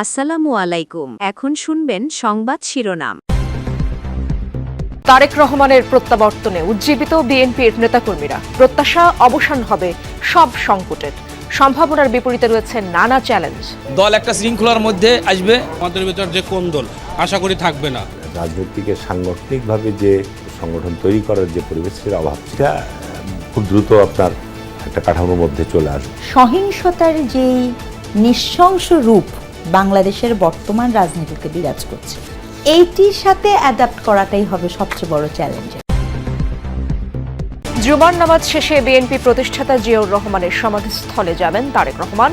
আসসালামু আলাইকুম। এখন শুনবেন সংবাদ শিরোনাম। তারেক রহমানের প্রত্যাবর্তনে উজ্জীবিত বিএনপির নেতাকর্মীরা। প্রত্যাশা অবসান হবে সব সংকটের। সম্ভাবনার বিপরীতে রয়েছে নানা চ্যালেঞ্জ। দল একটা শৃঙ্খলার মধ্যে আসবে। আমাদের ভিতর যে কোন দল? আশা করি থাকবে না। রাজনৈতিক সাংগঠনিকভাবে যে সংগঠন তৈরি করার যে পরিবেশের অভাব সেটা খুব দ্রুত আপনার একটা কাঠামোর মধ্যে চলে আসবে। সহিংসতার যেই নৃশংস রূপ বাংলাদেশের বর্তমান রাজনীতিতে বিরাজ করছে। এইটির সাথে অ্যাডাপ্ট করাটাই হবে সবচেয়ে বড় চ্যালেঞ্জ জুমার নামাজ শেষে বিএনপি প্রতিষ্ঠাতা জিয়াউর রহমানের সমাধিস্থলে যাবেন তারেক রহমান।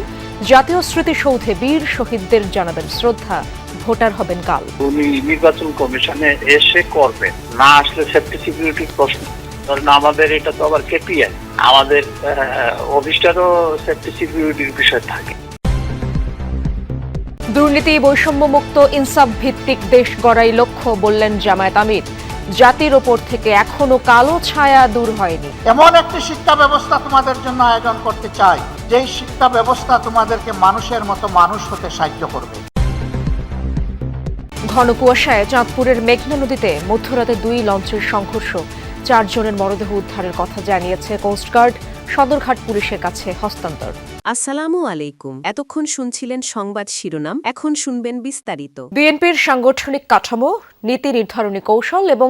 জাতীয় স্মৃতিসৌধে বীর শহীদদের জানাবেন শ্রদ্ধা। ভোটার হবেন কাল। উনি নির্বাচন কমিশনে এসে করবেন। না আসলে সেফটি সিকিউরিটির প্রশ্ন। ধরেন আমাদের এটা তো আবার কেপিআই আমাদের অফিসটারও সেফটি সিকিউরিটির বিষয় থাকে। দুর্নীতি বৈষম্যমুক্ত ইনসাফ ভিত্তিক দেশ গড়াই লক্ষ্য বললেন জামায়াত আমির। জাতির ওপর থেকে এখনও কালো ছায়া দূর হয়নি। এমন একটি শিক্ষা ব্যবস্থা তোমাদের জন্য আয়োজন করতে চাই যেই শিক্ষা ব্যবস্থা তোমাদেরকে মানুষের মতো মানুষ হতে সাহায্য করবে। ঘন কুয়াশায় চাঁদপুরের মেঘনা নদীতে মধ্যরাতে দুই লঞ্চের সংঘর্ষ চারজনের মরদেহ উদ্ধারের কথা জানিয়েছে কোস্টগার্ড। সদরঘাট পুলিশের কাছে হস্তান্তর। আসসালামু আলাইকুম। এতক্ষণ শুনছিলেন সংবাদ শিরোনাম এখন শুনবেন বিস্তারিত। বিএনপির সাংগঠনিক কাঠামো নীতি নির্ধারণী কৌশল এবং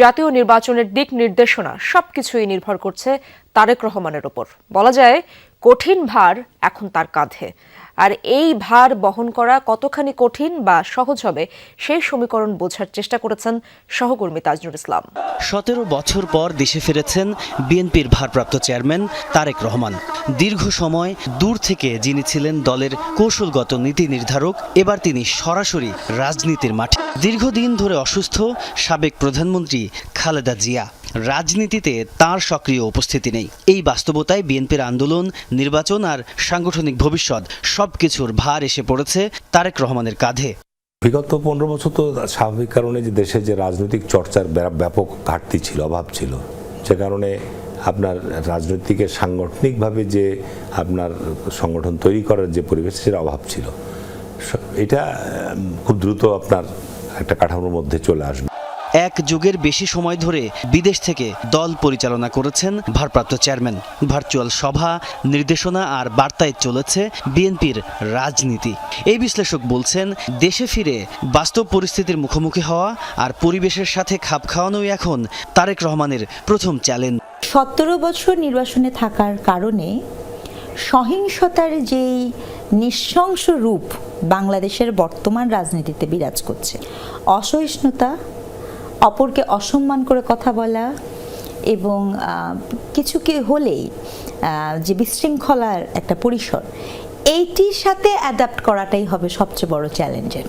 জাতীয় নির্বাচনের দিক নির্দেশনা সবকিছুই নির্ভর করছে তারেক রহমানের ওপর বলা যায় কঠিন ভার এখন তার কাঁধে। আর এই ভার বহন করা কতখানি কঠিন বা সহজ হবে সেই সমীকরণ বোঝার চেষ্টা করেছেন সহকর্মী তাজনুল ইসলাম। সতেরো বছর পর দেশে ফিরেছেন বিএনপির ভারপ্রাপ্ত চেয়ারম্যান তারেক রহমান। দীর্ঘ সময় দূর থেকে যিনি ছিলেন দলের কৌশলগত নীতি নির্ধারক, এবার তিনি সরাসরি রাজনীতির মাঠে। দীর্ঘদিন ধরে অসুস্থ, সাবেক প্রধানমন্ত্রী খালেদা জিয়া। রাজনীতিতে তার সক্রিয় উপস্থিতি নেই। এই বাস্তবতায় বিএনপির আন্দোলন, নির্বাচন আর সাংগঠনিক ভবিষ্যৎ সবকিছুর ভার এসে পড়েছে তারেক রহমানের কাঁধে। বিগত পনেরো বছর তো স্বাভাবিক কারণে যে দেশে যে রাজনৈতিক চর্চার ব্যাপ- ব্যাপক ঘাটতি ছিল, অভাব ছিল, যে কারণে আপনার রাজনৈতিকের সাংগঠনিকভাবে যে আপনার সংগঠন তৈরি করার যে পরিবেশ, সেটা অভাব ছিল। এটা খুব দ্রুত আপনার একটা কাঠামোর মধ্যে চলে আসবে। এক যুগের বেশি সময় ধরে বিদেশ থেকে দল পরিচালনা করেছেন ভারপ্রাপ্ত চেয়ারম্যান। ভার্চুয়াল সভা, নির্দেশনা আর বার্তায় চলেছে বিএনপির রাজনীতি। এই বিশ্লেষক বলছেন, দেশে ফিরে বাস্তব পরিস্থিতির মুখোমুখি হওয়া আর পরিবেশের সাথে খাপ খাওয়ানোই এখন তারেক রহমানের প্রথম চ্যালেঞ্জ। সতেরো বছর নির্বাসনে থাকার কারণে সহিংসতার যেই নৃশংস রূপ বাংলাদেশের বর্তমান রাজনীতিতে বিরাজ করছে, অসহিষ্ণুতা অপরকে অসম্মান করে কথা বলা এবং কিছু কি হলেই যে বিশৃঙ্খলার একটা পরিসর এইটির সাথে অ্যাডাপ্ট করাটাই হবে সবচেয়ে বড় চ্যালেঞ্জের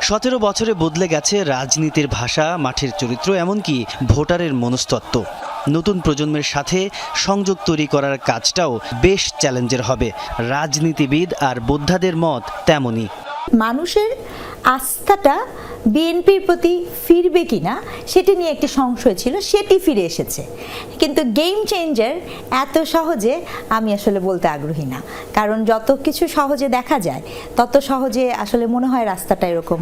সতেরো বছরে বদলে গেছে রাজনীতির ভাষা মাঠের চরিত্র এমনকি ভোটারের মনস্তত্ত্ব। নতুন প্রজন্মের সাথে সংযোগ তৈরি করার কাজটাও বেশ চ্যালেঞ্জের হবে। রাজনীতিবিদ আর বোদ্ধাদের মত তেমনই। মানুষের আস্থাটা বিএনপির প্রতি ফিরবে কিনা, সেটি নিয়ে একটি সংশয় ছিল, সেটি ফিরে এসেছে। কিন্তু গেম চেঞ্জার এত সহজে আমি আসলে বলতে আগ্রহী না। কারণ যত কিছু সহজে দেখা যায়, তত সহজে আসলে মনে হয় রাস্তাটা এরকম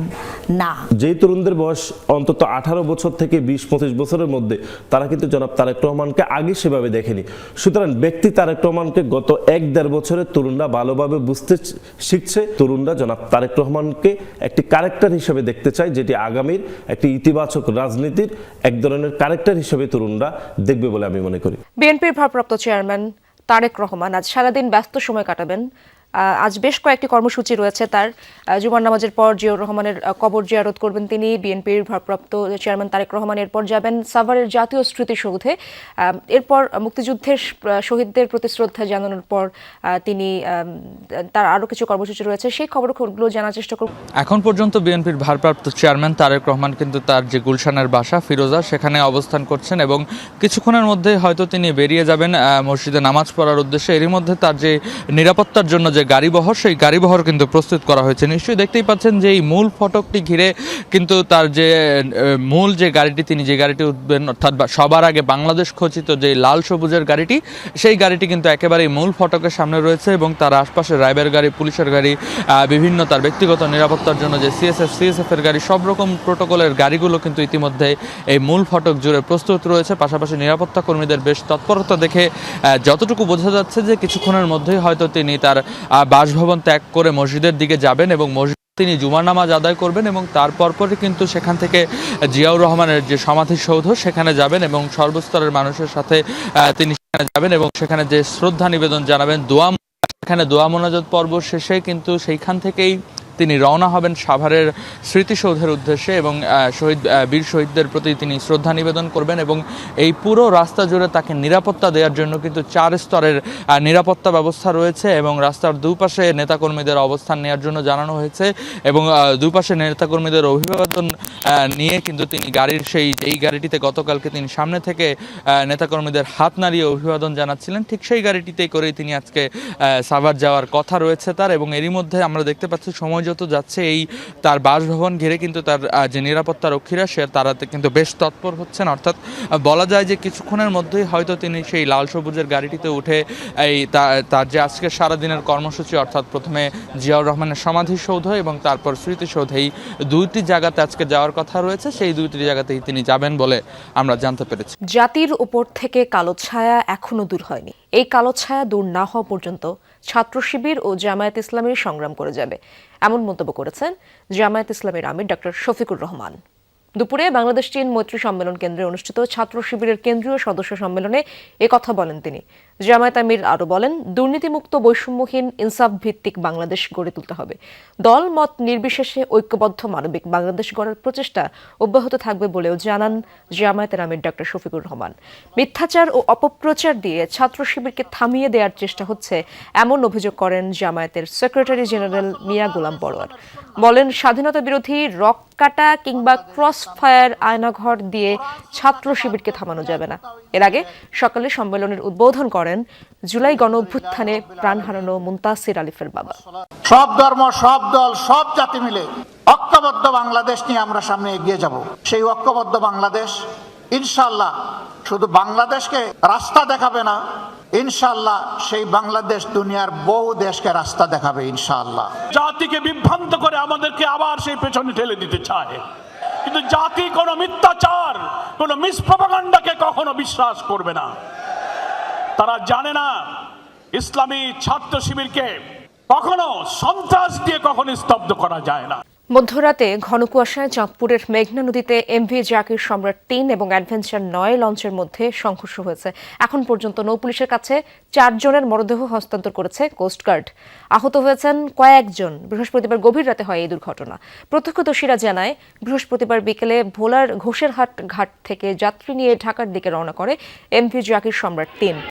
না। যেই তরুণদের বয়স অন্তত আঠারো বছর থেকে বিশ, পঁচিশ বছরের মধ্যে, তারা কিন্তু জনাব তারেক রহমানকে আগে সেভাবে দেখেনি। সুতরাং ব্যক্তি তারেক রহমানকে গত এক দেড় বছরে তরুণরা ভালোভাবে বুঝতে শিখছে। তরুণরা জনাব তারেক রহমানকে একটি ক্যারেক্টার হিসেবে দেখতে চাই, যেটি আগামীর একটি ইতিবাচক রাজনীতির এক ধরনের ক্যারেক্টার হিসেবে তরুণরা দেখবে বলে আমি মনে করি। বিএনপির ভারপ্রাপ্ত চেয়ারম্যান তারেক রহমান আজ সারাদিন ব্যস্ত সময় কাটাবেন। আজ বেশ কয়েকটি কর্মসূচি রয়েছে তার। জুমার নামাজের পর জিয়াউর রহমানের কবর জিয়ারত করবেন তিনি। বিএনপির ভারপ্রাপ্ত চেয়ারম্যান তারেক রহমান এরপর যাবেন সাভারের জাতীয় স্মৃতিসৌধে। এরপর মুক্তিযুদ্ধের শহীদদের প্রতি শ্রদ্ধা জানানোর পর তিনি তার আরও কিছু কর্মসূচি রয়েছে। সেই খবরগুলো জানার চেষ্টা করব। এখন পর্যন্ত বিএনপির ভারপ্রাপ্ত চেয়ারম্যান তারেক রহমান কিন্তু তার যে গুলশানের বাসা, ফিরোজা, সেখানে অবস্থান করছেন এবং কিছুক্ষণের মধ্যে হয়তো তিনি বেরিয়ে যাবেন মসজিদে নামাজ পড়ার উদ্দেশ্যে। এরই মধ্যে তার যে নিরাপত্তার জন্য যে গাড়িবহর, সেই গাড়িবহর কিন্তু প্রস্তুত করা হয়েছে। নিশ্চয়ই দেখতেই পাচ্ছেন যে এই মূল ফটকটি ঘিরে কিন্তু তার যে মূল যে গাড়িটি, তিনি যে গাড়িটি উঠবেন, অর্থাৎ সবার আগে বাংলাদেশ খচিত যে লাল সবুজের গাড়িটি, সেই গাড়িটি কিন্তু একেবারেই মূল ফটকের সামনে রয়েছে এবং তার আশপাশে রাইবের গাড়ি, পুলিশের গাড়ি বিভিন্ন তার ব্যক্তিগত নিরাপত্তার জন্য যে সিএসএফ সিএসএফ এর গাড়ি, সব রকম প্রোটোকলের গাড়িগুলো কিন্তু ইতিমধ্যে এই মূল ফটক জুড়ে প্রস্তুত রয়েছে। পাশাপাশি নিরাপত্তা কর্মীদের বেশ তৎপরতা দেখে যতটুকু বোঝা যাচ্ছে যে কিছুক্ষণের মধ্যেই হয়তো তিনি তার বাসভবন ত্যাগ করে মসজিদের দিকে যাবেন এবং মসজিদ তিনি জুমার নামাজ আদায় করবেন এবং তার পরপরই কিন্তু সেখান থেকে জিয়াউর রহমানের যে সমাধিসৌধ, সেখানে যাবেন এবং সর্বস্তরের মানুষের সাথে তিনি সেখানে যাবেন এবং সেখানে যে শ্রদ্ধা নিবেদন জানাবেন, দোয়া সেখানে দোয়া মোনাজাত পর্ব শেষে কিন্তু সেইখান থেকেই তিনি রওনা হবেন সাভারের স্মৃতিসৌধের উদ্দেশ্যে এবং শহীদ বীর শহীদদের প্রতি তিনি শ্রদ্ধা নিবেদন করবেন এবং এই পুরো রাস্তা জুড়ে তাকে নিরাপত্তা দেওয়ার জন্য কিন্তু চার স্তরের নিরাপত্তা ব্যবস্থা রয়েছে এবং রাস্তার দুপাশে নেতাকর্মীদের অবস্থান নেওয়ার জন্য জানানো হয়েছে এবং দুপাশে নেতাকর্মীদের অভিবাদন নিয়ে কিন্তু তিনি গাড়ির সেই এই গাড়িটিতে গতকালকে তিনি সামনে থেকে নেতাকর্মীদের হাত নাড়িয়ে অভিবাদন জানাচ্ছিলেন। ঠিক সেই গাড়িটিতেই করেই তিনি আজকে সাভার যাওয়ার কথা রয়েছে তার এবং এরই মধ্যে আমরা দেখতে পাচ্ছি সময় যত যাচ্ছে, এই তার বাসভবন ঘিরে কিন্তু তার যে নিরাপত্তা রক্ষীরা, সে তারা কিন্তু বেশ তৎপর হচ্ছেন। অর্থাৎ বলা যায় যে কিছুক্ষণের মধ্যেই হয়তো তিনি সেই লাল সবুজের গাড়িটিতে উঠে এই তার যে আজকে সারাদিনের কর্মসূচি, অর্থাৎ প্রথমে জিয়াউর রহমানের সমাধিসৌধ এবং তারপর স্মৃতিসৌধ, এই দুইটি জায়গাতে আজকে যাওয়ার কথা রয়েছে। সেই দুইটি জায়গাতেই তিনি যাবেন বলে আমরা জানতে পেরেছি। জাতির উপর থেকে কালো ছায়া এখনও দূর হয়নি। এই কালো ছায়া দূর না হওয়া পর্যন্ত ছাত্র শিবির ও জামায়াত ইসলামের সংগ্রাম করে যাবে। এমন মন্তব্য করেছেন জামায়াত ইসলামের আমির ডক্টর শফিকুর রহমান। দুপুরে বাংলাদেশ চীন মৈত্রী সম্মেলন কেন্দ্রে অনুষ্ঠিত ছাত্র শিবিরের কেন্দ্রীয় সদস্য সম্মেলনে কথা বলেন তিনি। জামায়াত আমির আরও বলেন, দুর্নীতিমুক্ত বৈষম্যহীন ইনসাফ ভিত্তিক বাংলাদেশ গড়ে তুলতে হবে। দল, মত নির্বিশেষে ঐক্যবদ্ধ মানবিক বাংলাদেশ গড়ার প্রচেষ্টা অব্যাহত থাকবে বলেও জানান জামায়াতের আমির ডক্টর শফিকুর রহমান। মিথ্যাচার ও অপপ্রচার দিয়ে ছাত্র শিবিরকে থামিয়ে দেওয়ার চেষ্টা হচ্ছে এমন অভিযোগ করেন জামায়াতের সেক্রেটারি জেনারেল মিয়া গোলাম পরোয়ার বলেন, স্বাধীনতা বিরোধী রক কাটা কিংবা ক্রস ফায়ার আয়নাঘর দিয়ে ছাত্র শিবিরকে থামানো যাবে না। এর আগে সকালে সম্মেলনের উদ্বোধন করেন জুলাই গণ অভ্যুত্থানে প্রাণ হারানো মুন্তাসির আলিফের বাবা। সব ধর্ম সব দল সব জাতি মিলে ঐক্যবদ্ধ বাংলাদেশ নিয়ে আমরা সামনে এগিয়ে যাব। সেই ঐক্যবদ্ধ বাংলাদেশ ইনশাল্লাহ শুধু বাংলাদেশকে রাস্তা দেখাবে না ইনশাল্লাহ সেই বাংলাদেশ দুনিয়ার বহু দেশকে রাস্তা দেখাবে ইনশাল্লাহ জাতিকে বিভ্রান্ত করে আমাদেরকে আবার সেই পেছনে ঠেলে দিতে চায়। কিন্তু জাতি কোনো মিথ্যাচার কোনো মিসপ্রপাগান্ডাকে কখনো বিশ্বাস করবে না। তারা জানে না ইসলামী ছাত্র শিবিরকে কখনো সন্ত্রাস দিয়ে কখনো স্তব্ধ করা যায় না। মধ্যরাতে ঘন কুয়াশায় চাঁদপুরের মেঘনা নদীতে এমভি জাকির সম্রাট তিন এবং অ্যাডভেঞ্চার নয় লঞ্চের মধ্যে সংঘর্ষ হয়েছে। এখন পর্যন্ত নৌপুলিশের কাছে চারজনের মরদেহ হস্তান্তর করেছে কোস্টগার্ড আহত হয়েছেন কয়েকজন। বৃহস্পতিবার গভীর রাতে হয় এই দুর্ঘটনা। প্রত্যক্ষদর্শীরা জানায়, বৃহস্পতিবার বিকেলে ভোলার ঘোষেরহাট ঘাট থেকে যাত্রী নিয়ে ঢাকার দিকে রওনা করে এমভি জাকির সম্রাট তিন।